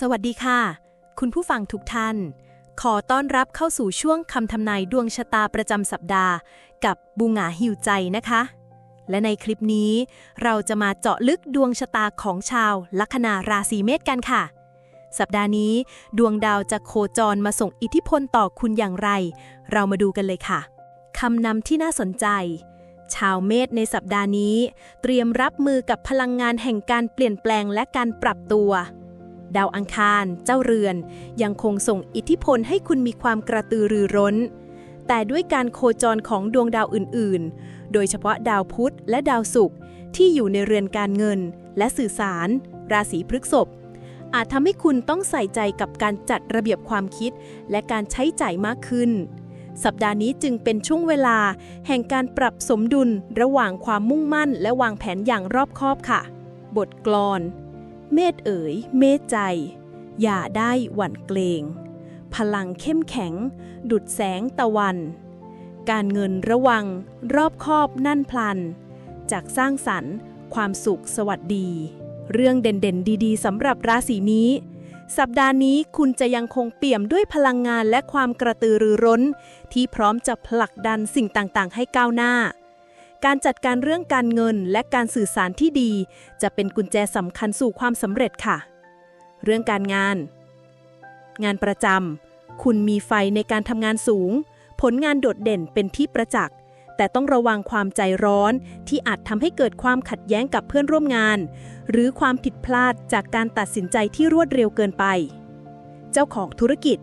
สวัสดีค่ะ คุณผู้ฟังทุกท่าน ขอต้อนรับเข้าสู่ช่วงคำทำนายดวงชะตาประจำสัปดาห์ กับบูงาหิวใจนะคะ และในคลิปนี้ เราจะมาเจาะลึกดวงชะตาของชาวลัคนาราศีเมษกันค่ะ สัปดาห์นี้ ดวงดาวจะโคจรมาส่งอิทธิพลต่อคุณอย่างไร เรามาดูกันเลยค่ะคำนำที่น่าสนใจ ชาวเมษในสัปดาห์นี้ เตรียมรับมือกับพลังงานแห่งการเปลี่ยนแปลงและการปรับตัว ดาวอังคาร เจ้าเรือน ยังคงส่งอิทธิพลให้คุณมีความกระตือรือร้น แต่ด้วยการโคจรของดวงดาวอื่นๆ โดยเฉพาะดาวพุธและดาวศุกร์ที่อยู่ในเรือนการเงิน และสื่อสาร ราศีพฤษภอาจทำให้คุณต้องใส่ใจกับการจัดระเบียบความคิด และการใช้จ่ายมากขึ้น สัปดาห์นี้จึงเป็นช่วงเวลา แห่งการปรับสมดุลระหว่างความมุ่งมั่น และวางแผนอย่างรอบคอบค่ะ บทกลอน เมธเอ๋ย เมธใจ อย่าได้หวั่นเกรง พลังเข้มแข็ง ดุดแสงตะวัน การเงินระวัง รอบคอบนั่นพลัน จากสร้างสรรค์ความสุขสวัสดี เรื่องเด่นๆ ดีๆสำหรับราศีนี้ สัปดาห์นี้คุณจะยังคงเปี่ยมด้วยพลังงานและความกระตือรือร้น ที่พร้อมจะผลักดันสิ่งต่างๆ ให้ก้าวหน้า การจัดการเรื่องการเงินและการสื่อสารที่ดี จะเป็นกุญแจสำคัญสู่ความสำเร็จค่ะ เรื่องการงาน งานประจำคุณมีไฟในการทำงานสูง ผลงานโดดเด่นเป็นที่ประจักษ์แต่ต้องระวังความใจร้อนที่อาจทำให้เกิดความขัดแย้งกับเพื่อนร่วมงาน หรือความผิดพลาดจากการตัดสินใจที่รวดเร็วเกินไป เจ้าของธุรกิจ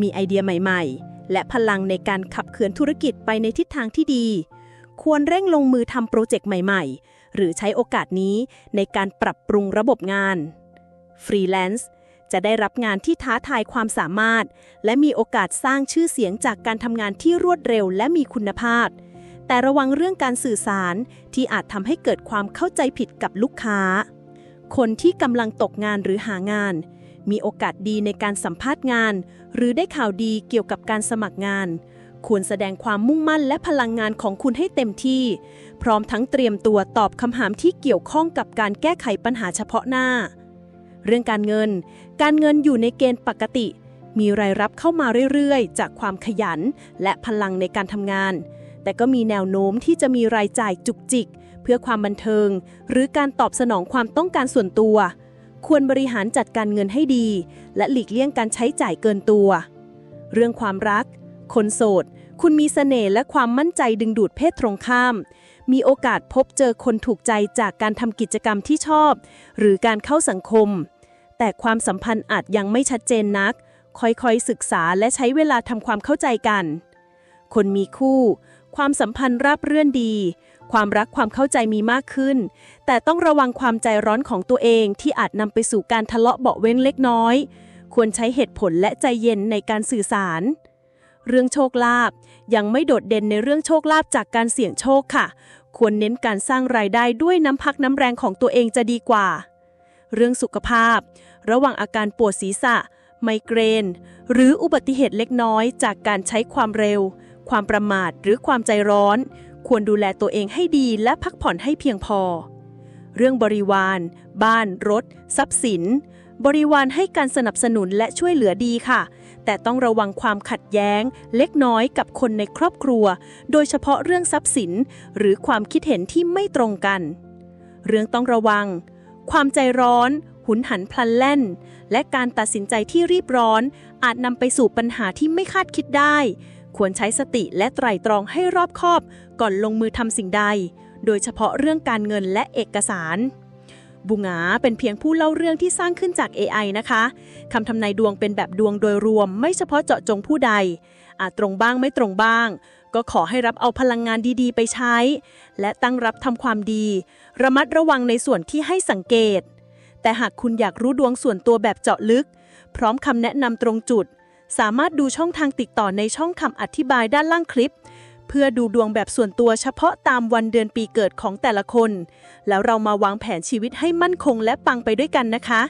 มีไอเดียใหม่ ๆ และพลังในการขับเคลื่อนธุรกิจไปในทิศทางที่ดี ควรเร่งลงมือทำโปรเจกต์ใหม่ๆ หรือใช้โอกาสนี้ในการปรับปรุงระบบงานฟรีแลนซ์จะได้รับงานที่ท้าทายความสามารถ และมีโอกาสสร้างชื่อเสียงจากการทำงานที่รวดเร็วและมีคุณภาพ แต่ระวังเรื่องการสื่อสารที่อาจทำให้เกิดความเข้าใจผิดกับลูกค้า คนที่กำลังตกงานหรือหางาน มีโอกาสดีในการสัมภาษณ์งาน หรือได้ข่าวดีเกี่ยวกับการสมัครงาน ควรแสดงความมุ่งมั่นและพลังงานของคุณให้เต็มที่ พร้อมทั้งเตรียมตัวตอบคำถามที่เกี่ยวข้องกับการแก้ไขปัญหาเฉพาะหน้า เรื่องการเงิน การเงินอยู่ในเกณฑ์ปกติ มีรายรับเข้ามาเรื่อยๆ จากความขยันและพลังในการทำงาน แต่ก็มีแนวโน้มที่จะมีรายจ่ายจุกจิก เพื่อความบันเทิง หรือการตอบสนองความต้องการส่วนตัว ควรบริหารจัดการเงินให้ดี และหลีกเลี่ยงการใช้จ่ายเกินตัว เรื่องความรัก คนโสด คุณมีเสน่ห์และความมั่นใจดึงดูดเพศตรงข้าม มีโอกาสพบเจอคนถูกใจจากการทำกิจกรรมที่ชอบ หรือการเข้าสังคม แต่ความสัมพันธ์อาจยังไม่ชัดเจนนัก ค่อยๆ ศึกษาและใช้เวลาทำความเข้าใจกัน คนมีคู่ ความสัมพันธ์ราบเรื่อนดี ความรักความเข้าใจมีมากขึ้น แต่ต้องระวังความใจร้อนของตัวเองที่อาจนำไปสู่การทะเลาะเบาะเว้นเล็กน้อย ควรใช้เหตุผลและใจเย็นในการสื่อสาร เรื่องโชคลาภยังไม่โดดเด่นในเรื่องโชคลาภจากการเสี่ยงโชคค่ะ ควรเน้นการสร้างรายได้ด้วยน้ำพักน้ำแรงของตัวเองจะดีกว่า เรื่องสุขภาพ ระหว่างอาการปวดศีรษะ ไมเกรน หรืออุบัติเหตุเล็กน้อย จากการใช้ความเร็ว ความประมาทหรือความใจร้อน ควรดูแลตัวเองให้ดีและพักผ่อนให้เพียงพอ เรื่องบริวาร บ้าน รถ ทรัพย์สิน บริวารให้การสนับสนุนและช่วยเหลือดีค่ะ แต่ต้องระวังความขัดแย้ง เล็กน้อยกับคนในครอบครัว โดยเฉพาะเรื่องทรัพย์สิน หรือความคิดเห็นที่ไม่ตรงกัน เรื่องต้องระวัง ความใจร้อน หุนหันพลันแล่น และการตัดสินใจที่รีบร้อน อาจนำไปสู่ปัญหาที่ไม่คาดคิดได้ ควรใช้สติและไตร่ตรองให้รอบคอบ ก่อนลงมือทำสิ่งใด โดยเฉพาะเรื่องการเงินและเอกสาร บุงาเป็นเพียงผู้เล่าเรื่องที่สร้างขึ้นจาก AI นะคะคำทำนายดวงเป็นแบบดวงโดยรวม ไม่เฉพาะเจาะจงผู้ใด อาจตรงบ้างไม่ตรงบ้าง ก็ขอให้รับเอาพลังงานดีๆ ไปใช้ และตั้งรับทำความดี ระมัดระวังในส่วนที่ให้สังเกต แต่หากคุณอยากรู้ดวงส่วนตัวแบบเจาะลึก พร้อมคำแนะนำตรงจุด สามารถดูช่องทางติดต่อในช่องคำอธิบายด้านล่างคลิป เพื่อดูดวงแบบส่วนตัวเฉพาะตามวันเดือนปีเกิดของแต่ละคน แล้วเรามาวางแผนชีวิตให้มั่นคงและปังไปด้วยกันนะคะ